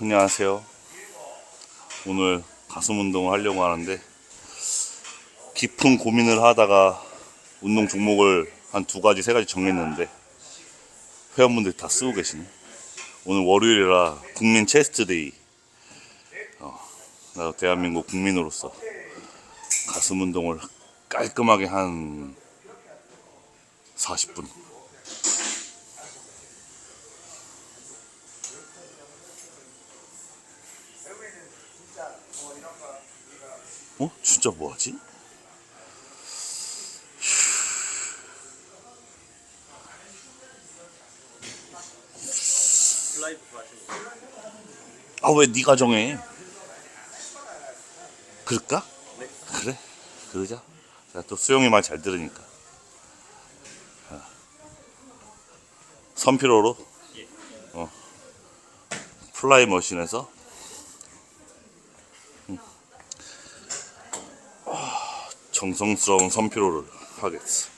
안녕하세요. 오늘 가슴 운동을 하려고 하는데 깊은 고민을 하다가 운동 종목을 한 두 가지, 세 가지 정했는데 회원분들이 다 쓰고 계시네. 오늘 월요일이라 국민 체스트데이. 어, 나도 대한민국 국민으로서 가슴 운동을 깔끔하게 한 40분. 어? 진짜 뭐하지? 아 왜 네가 정해? 그럴까? 네. 그래? 그러자. 또 수영이 말 잘 들으니까. 아. 선피로로 예. 어. 플라이 머신에서 음. 아, 정성스러운 선피로를 하겠어.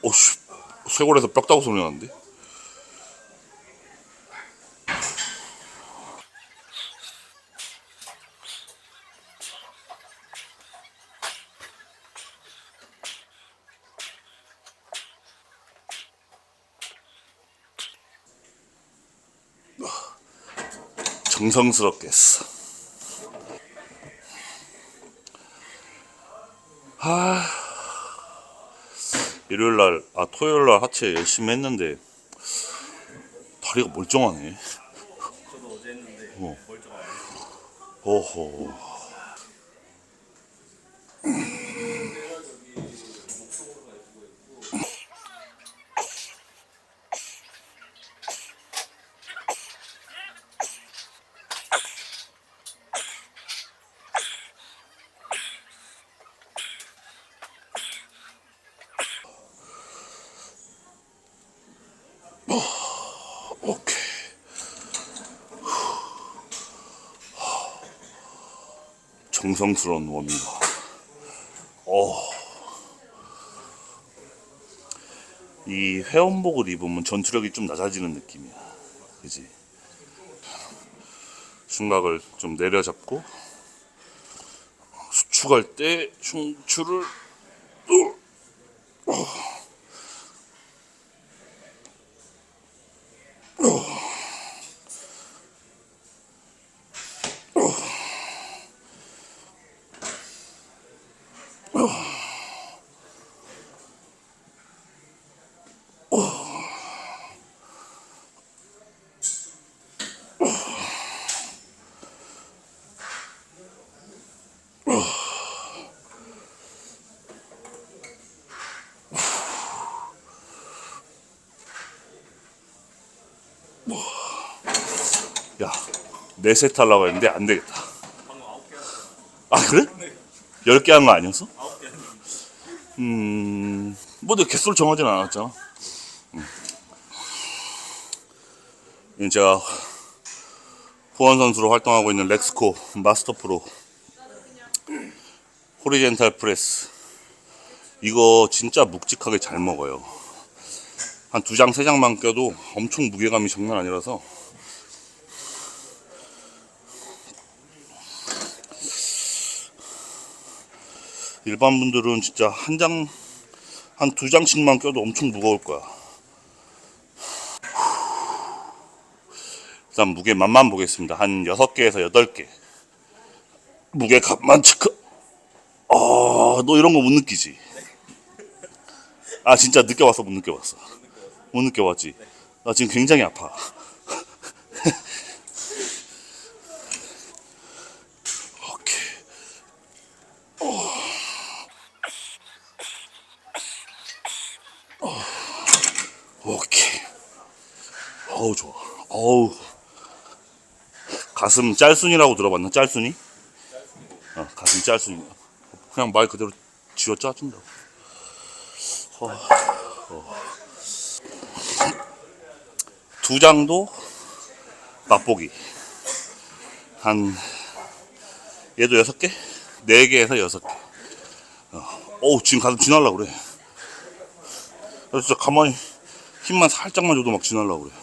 오씨, 쇄골에서 뼈 따고 소리 나는데? 정성스럽게 했어. 아, 일요일 날, 아, 토요일 날 하체 열심히 했는데, 다리가 멀쩡하네. 저도 어제 했는데 어. 멀쩡하고 오호. 정성스러운 워밍업. 오. 이 회원복을 입으면 전투력이 좀 낮아지는 느낌이야. 그지? 흉곽을 좀 내려잡고 수축할 때 흉추를 야, 네 세트 하려고 했는데 안 되겠다. 아, 그래? 열 개 한 거 아니었어? 음, 뭐 내가 개수를 정하진 않았잖아. 음. 이건 제가 후원 선수로 활동하고 있는 렉스코 마스터 프로 호리젠탈 프레스. 이거 진짜 묵직하게 잘 먹어요. 한 두 장, 세 장만 껴도 엄청 무게감이 장난 아니라서 일반 분들은 진짜 한 장, 한 두 장씩만 껴도 엄청 무거울 거야. 일단 무게 맛만 보겠습니다. 한 6개에서 8개. 무게 값만 체크. 어, 너 이런 거 못 느끼지? 아, 진짜 느껴봤어, 못 느껴봤어? 못 느껴봤지? 나 지금 굉장히 아파. 오케이. 오케이. 어우 좋아. 어우. 가슴 짤순이라고 들어봤나? 짤순이? 어, 가슴 짤순이. 그냥 말 그대로 쥐어 짜준다고. 어, 어. 두 장도 맛보기. 한 얘도 여섯 개, 네 개에서 여섯 개. 어. 어우 지금 가슴 지날라 그래 진짜 가만히 힘만 살짝만 줘도 막 지날라 그래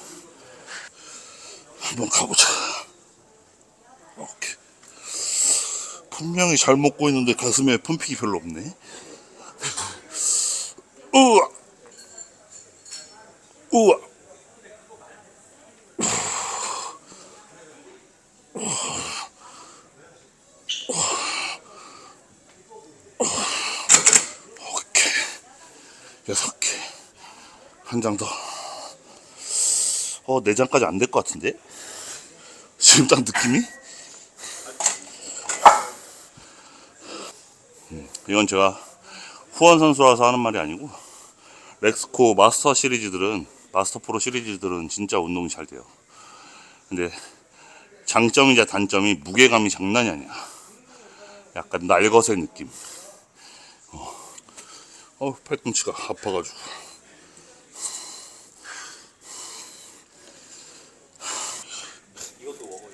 한번 가보자. 오케이. 분명히 잘 먹고 있는데 가슴에 펌핑이 별로 없네. 우와. 우와. 오케이. 여섯 개. 한 장 더. 어, 네 장까지 안 될 것 같은데? 지금 딱 느낌이? 음, 이건 제가 후원 선수라서 하는 말이 아니고 렉스코 마스터 시리즈들은 마스터 프로 시리즈들은 진짜 운동이 잘 돼요. 근데 장점이자 단점이 무게감이 장난이 아니야. 약간 날것의 느낌. 어, 어 팔꿈치가 아파가지고. 이것도 먹어요.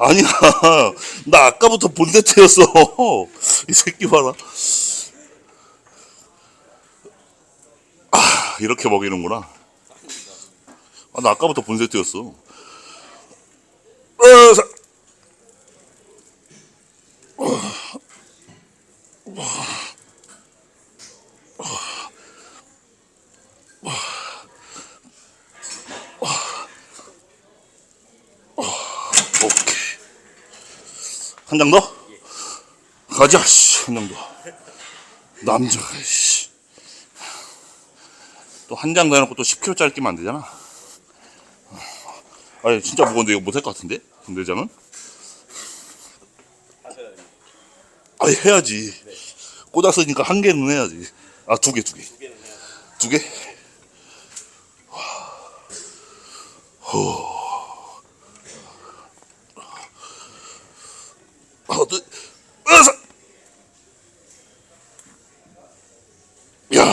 아니야. 나 아까부터 본세트였어. 이 새끼 봐라. 아, 이렇게 먹이는구나. 아, 나 아까부터 본세트였어. 어, 사- 오케이. 한 장 더? 가자, 씨. 한장 더. 남자가, 씨. 또 한장더 해놓고 또 10kg짜리 끼면 안 되잖아. 아니, 진짜 무거운데 이거 못할 것 같은데? 군대장은? 아니, 해야지. 꽂았으니까 한 개는 해야지. 아, 두 개, 두 개. 두 개는 해야 돼요. 두 개? 하나, 둘, 여섯! 야!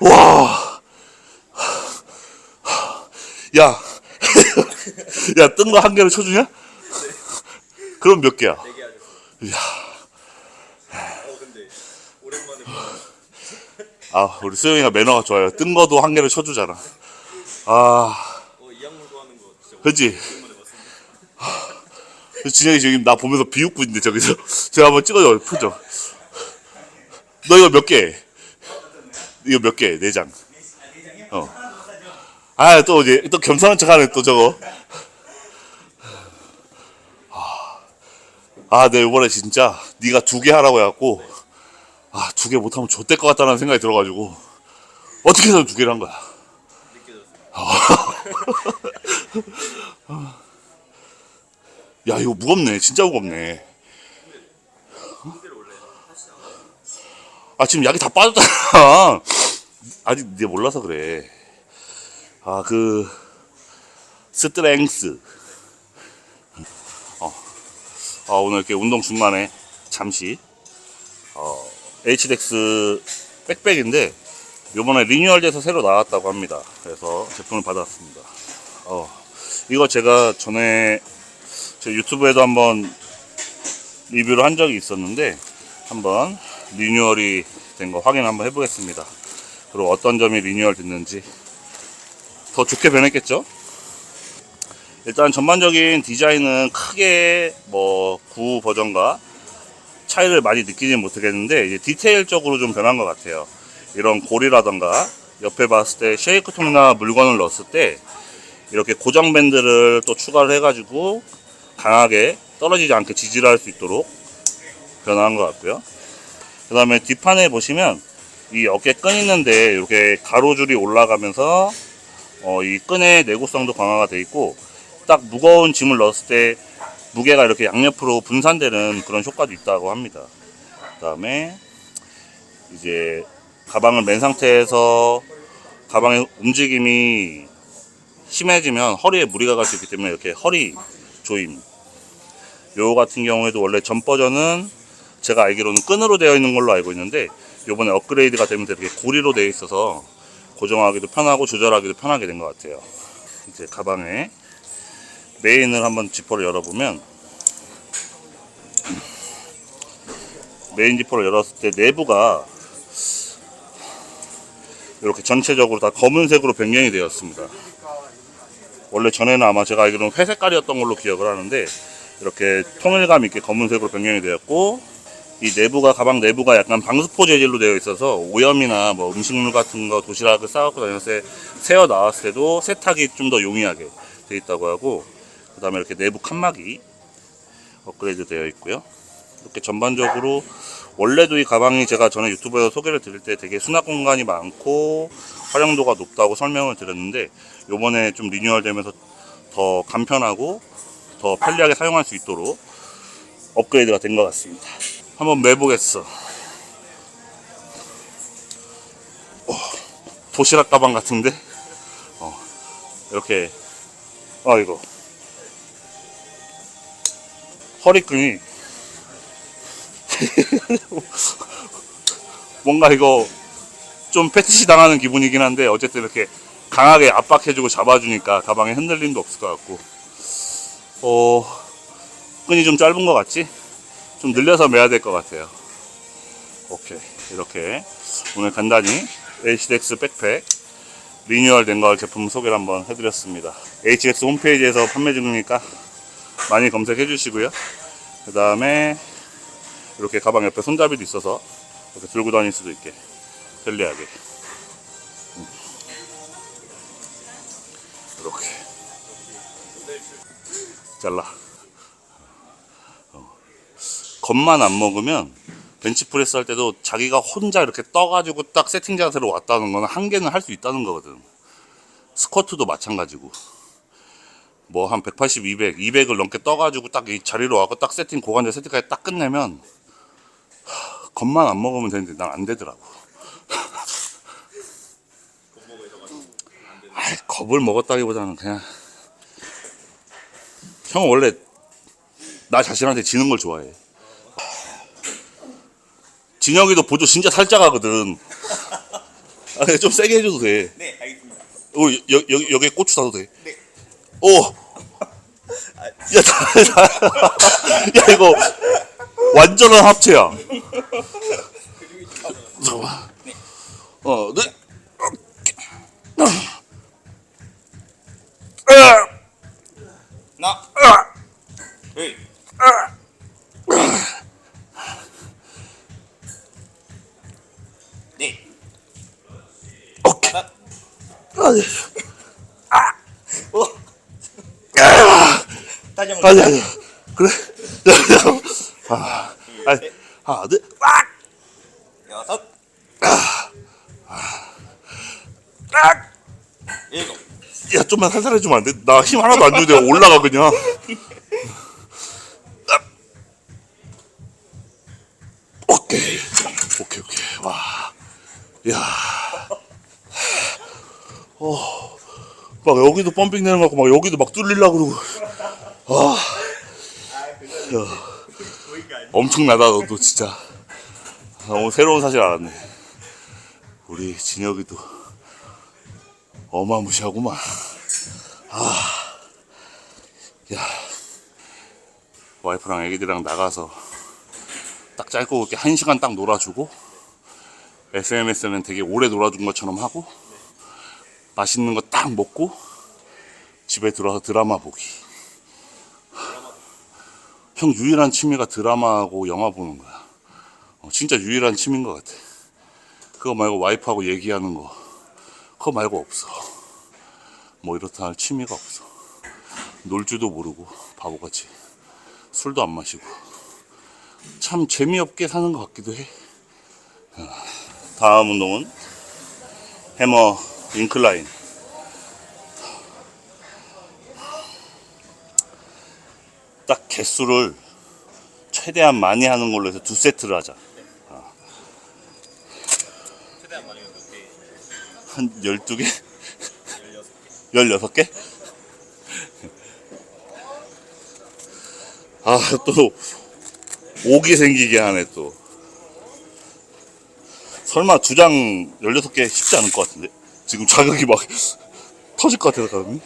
와! 야! 야, 뜬거한 개로 쳐주냐? 그럼 몇 개야? 네개. 이야. 어 근데 오랜만에 보는 아, 우리 수영이가 매너가 좋아요. 뜬 거도 한 개를 쳐주잖아. 아, 어 이양물고 하는 거 진짜? 오랜만에 봤습니다. 진영이 지금 나 보면서 비웃고 있는데, 저기서. 제가 한번 찍어줘, 표정. 너 이거 몇 개? 이거 몇 개? 네 장. 어. 아, 또 이제, 또 겸손한 척 하네, 또 저거. 아, 내 이번에 진짜, 네가 두 개 하라고 해갖고, 아, 두 개 못하면 좆될 것 같다는 생각이 들어가지고, 어떻게 해서 두 개를 한 거야. 느껴졌어요. 야, 이거 무겁네. 진짜 무겁네. 아 지금 약이 다 빠졌잖아. 아직 네 몰라서 그래. 아 그 스트렝스. 어. 아 오늘 이렇게 운동 중간에 잠시 어 HDX 백백인데 요번에 리뉴얼돼서 새로 나왔다고 합니다. 그래서 제품을 받았습니다. 어 이거 제가 전에 제 유튜브에도 한번 리뷰를 한 적이 있었는데 한번 리뉴얼이 된 거 확인 한번 해보겠습니다. 그리고 어떤 점이 리뉴얼 됐는지 더 좋게 변했겠죠? 일단 전반적인 디자인은 크게 뭐구 버전과 차이를 많이 느끼진 못하겠는데 이제 디테일적으로 좀 변한 것 같아요. 이런 고리라던가 옆에 봤을 때 쉐이크통이나 물건을 넣었을 때 이렇게 고정 밴드를 또 추가를 해가지고 강하게 떨어지지 않게 지지를 할 수 있도록 변화한 것 같고요. 그 다음에 뒷판에 보시면 이 어깨 끈 있는데 이렇게 가로줄이 올라가면서 어, 이 끈의 내구성도 강화가 돼 있고 딱 무거운 짐을 넣었을 때 무게가 이렇게 양옆으로 분산되는 그런 효과도 있다고 합니다. 그 다음에 이제 가방을 맨 상태에서 가방의 움직임이 심해지면 허리에 무리가 갈 수 있기 때문에 이렇게 허리 조임 요 같은 경우에도 원래 전 버전은 제가 알기로는 끈으로 되어 있는 걸로 알고 있는데 요번에 업그레이드가 되면서 이렇게 고리로 되어 있어서 고정하기도 편하고 조절하기도 편하게 된 것 같아요. 이제 가방에 메인을 한번 지퍼를 열어보면 메인 지퍼를 열었을 때 내부가 이렇게 전체적으로 다 검은색으로 변경이 되었습니다. 원래 전에는 아마 제가 알기로는 회색깔이었던 걸로 기억을 하는데 이렇게 통일감 있게 검은색으로 변경이 되었고 이 내부가 가방 내부가 약간 방수포 재질로 되어 있어서 오염이나 뭐 음식물 같은 거 도시락을 싸갖고 다녔을 때 세어 나왔을 때도 세탁이 좀 더 용이하게 되어 있다고 하고 그 다음에 이렇게 내부 칸막이 업그레이드 되어 있고요. 이렇게 전반적으로 원래도 이 가방이 제가 전에 유튜브에서 소개를 드릴 때 되게 수납 공간이 많고 활용도가 높다고 설명을 드렸는데 요번에 좀 리뉴얼 되면서 더 간편하고 더 편리하게 사용할 수 있도록 업그레이드가 된 것 같습니다. 한번 매보겠어. 어, 도시락 가방 같은데? 어, 이렇게 아 이거 허리끈이. 뭔가 이거 좀 패티시 당하는 기분이긴 한데 어쨌든 이렇게 강하게 압박해주고 잡아주니까 가방에 흔들림도 없을 것 같고. 어 끈이 좀 짧은 것 같지? 좀 늘려서 매야 될 것 같아요. 오케이. 이렇게. 오늘 간단히 HDX 백팩 리뉴얼 된거 제품 소개를 한번 해드렸습니다. HDX 홈페이지에서 판매 중이니까 많이 검색해 주시고요. 그 다음에 이렇게 가방 옆에 손잡이도 있어서 이렇게 들고 다닐 수도 있게 편리하게. 음. 이렇게. 잘라. 어. 겉만 안 먹으면 벤치프레스 할 때도 자기가 혼자 이렇게 떠가지고 딱 세팅 자세로 왔다는 거는 한 개는 할 수 있다는 거거든. 스쿼트도 마찬가지고 뭐 한 180, 200, 200을 넘게 떠가지고 딱 이 자리로 와서 딱 세팅 고관절 세팅까지 딱 끝내면 하, 겉만 안 먹으면 되는데 난 안 되더라고. 아이, 겁을 먹었다기보다는 그냥 형은 원래 나 자신한테 지는 걸 좋아해. 진혁이도 보조 진짜 살짝 하거든. 아, 좀 세게 해줘도 돼. 네, 알겠습니다. 어, 여, 여, 여기에 고추 사도 돼. 네. 오! 야, 다, 다, 야, 이거 완전한 합체야. 잠깐만. 어, 네. 하나, 둘, 네, 오케이. 하나, 다시 한번 아니, 아니. 그래? 야, 야. 아, 아니, 하나, 둘, 아! 여섯, 일곱, 야, 좀만 살살 해 주면 안 돼? 나 힘 하나도 안 주는데 올라가, 그냥. 오케이. 오케이, 오케이. 와. 야. 어. 막 여기도 펌핑 되는 거 같고, 막 여기도 막 뚫리려고 그러고. 아. 야. 엄청나다, 너도 진짜. 아, 오늘 새로운 사실 알았네. 우리 진혁이도 어마무시하구만. 야, 와이프랑 애기들이랑 나가서 딱 짧고 이렇게 한 시간 딱 놀아주고 SMS는 되게 오래 놀아준 것처럼 하고 맛있는 거 딱 먹고 집에 들어와서 드라마 보기. 형 유일한 취미가 드라마하고 영화 보는 거야. 어, 진짜 유일한 취미인 것 같아. 그거 말고 와이프하고 얘기하는 거 그거 말고 없어. 뭐 이렇다 할 취미가 없어. 놀 줄도 모르고 바보같이 술도 안 마시고 참 재미없게 사는 것 같기도 해. 아, 다음 운동은 해머 인클라인. 개수를 최대한 많이 하는 걸로 해서 두 세트를 하자. 최대한 많이 몇 개? 한 12개? 열여섯 개. 16개? 아, 또, 오기 생기게 하네 또. 설마 두장 16개 쉽지 않을 것 같은데? 지금 자극이 막 터질 것 같아서 가슴이.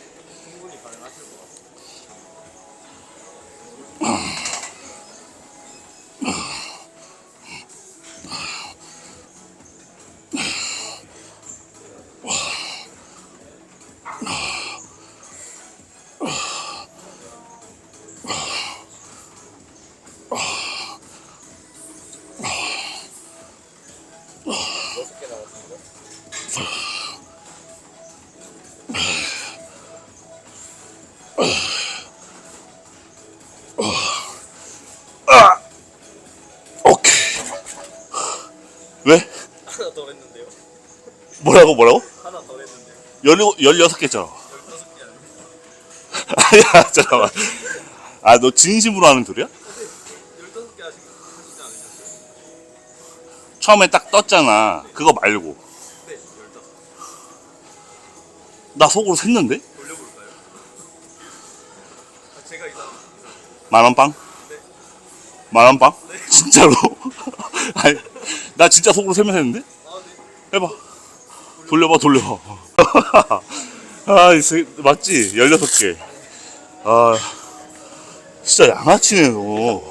했는데요. 16개 했잖아. 열다섯 개 아니에요. 아니야, 잠깐만. 아, 너 진심으로 하는 소리야? 처음에 딱 떴잖아. 그거 말고. 네. 나 속으로 샜는데? 돌려볼까요? 아. 만원빵? 네. 만원빵? 진짜로? 아니, 나 진짜 속으로 세면서 했는데? 아, 네. 해봐. 돌려봐, 돌려봐. 아, 맞지? 16개. 아, 진짜 양아치네, 너.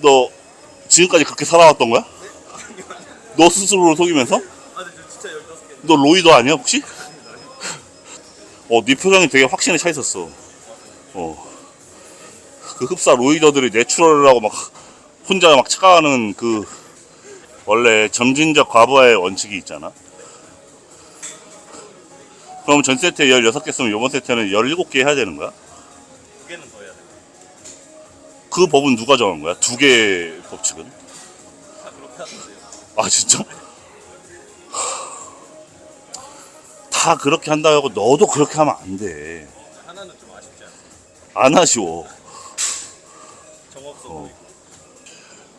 너 지금까지 그렇게 살아왔던 거야? 너 스스로를 속이면서? 너 로이더 아니야, 혹시? 어, 네 표정이 되게 확신에 차 있었어. 어. 그 흡사 로이더들이 내추럴이라고 막 혼자 막 착각하는 그 원래 점진적 과부하의 원칙이 있잖아. 그럼 전 세트에 16개 쓰면 이번 세트는 17개 해야 되는 거야? 두 개는 더 해야 돼요. 그 법은 누가 정한 거야? 두개 법칙은? 다 그렇게 하던데요. 아 진짜? 다 그렇게 한다고 하고 너도 그렇게 하면 안 돼. 하나는 좀 아쉽지 않아요? 안 아쉬워. 정없어 어. 보이고.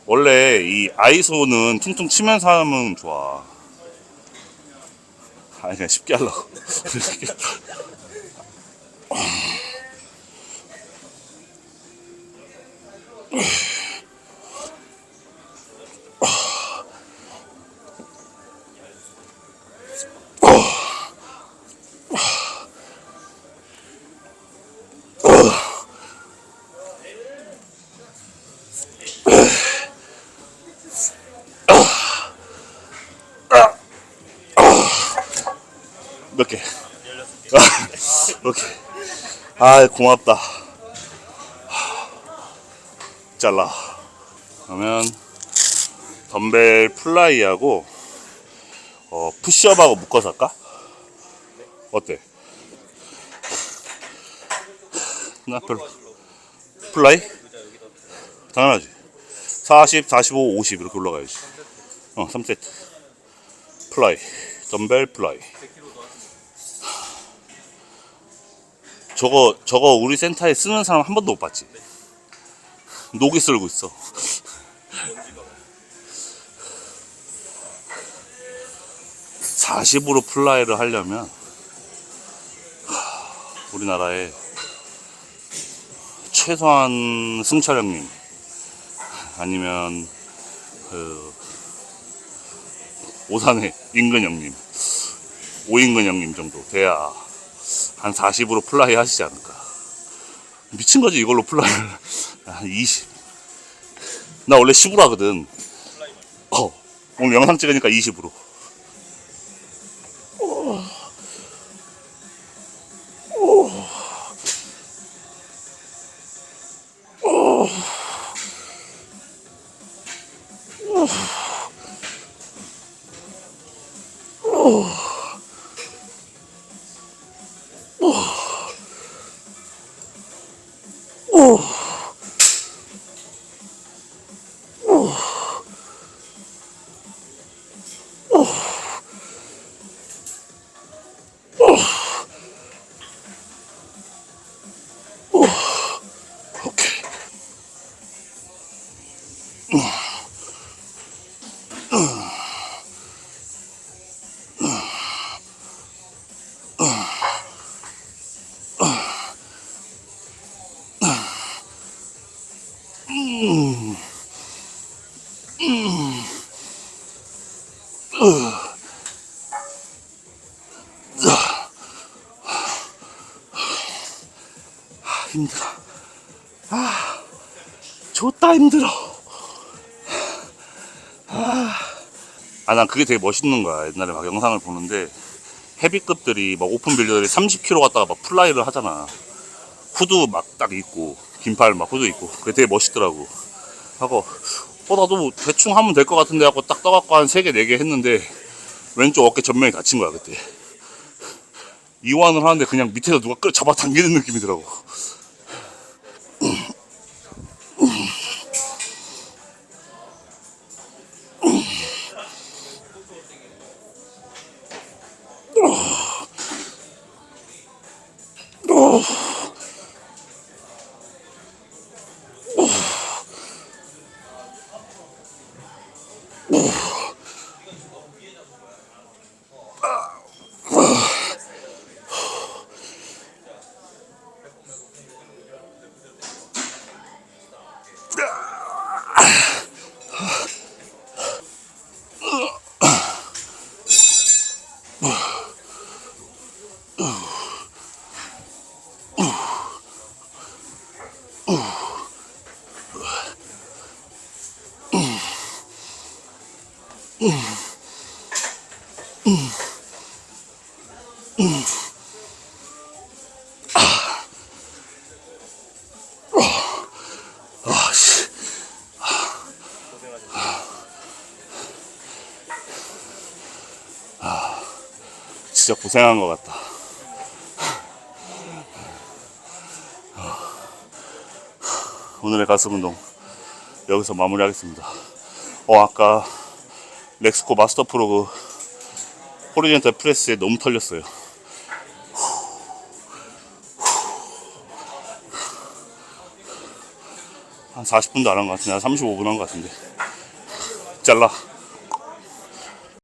원래 이 아이소는 퉁퉁 치면서 하면 좋아. 아니 그냥 쉽게 하려고. 아 고맙다. 잘라. 그러면 덤벨 플라이하고 어, 푸시업하고 묶어서 할까? 어때? 나 별로 플라이? 당연하지. 40, 45, 50 이렇게 올라가야지. 어, 3세트. 플라이. 덤벨 플라이. 저거 저거 우리 센터에 쓰는 사람 한 번도 못 봤지. 녹이 쓸고 있어. 먼지가 40으로 플라이를 하려면 하, 우리나라에 최소한 승철 형님 아니면 그 오산의 임근 형님 오임근 형님 정도 돼야 한 40으로 플라이 하시지 않을까 미친 거지 이걸로 플라이를 한 20. 나 원래 10으로 하거든. 어 오늘 영상 찍으니까 20으로 좋다 힘들어. 아, 난 그게 되게 멋있는 거야. 옛날에 막 영상을 보는데 헤비급들이 막 오픈 빌더들이 30km 갔다가 막 플라이를 하잖아. 후드 막 딱 입고 긴팔 막 후드 입고 그게 되게 멋있더라고. 하고 어 나도 뭐 대충 하면 될 것 같은데 하고 딱 떠갖고 한 3개 4개 했는데 왼쪽 어깨 전면이 다친 거야 그때. 이완을 하는데 그냥 밑에서 누가 끌 잡아 당기는 느낌이더라고. 진짜 고생한 것 같다. 오늘의 가슴 운동 여기서 마무리하겠습니다. 어 아까 렉스코 마스터 프로 그 호리젠탈 프레스에 너무 털렸어요. 한 40분도 안 한 것 같은데 한 35분 한 것 같은데. 잘라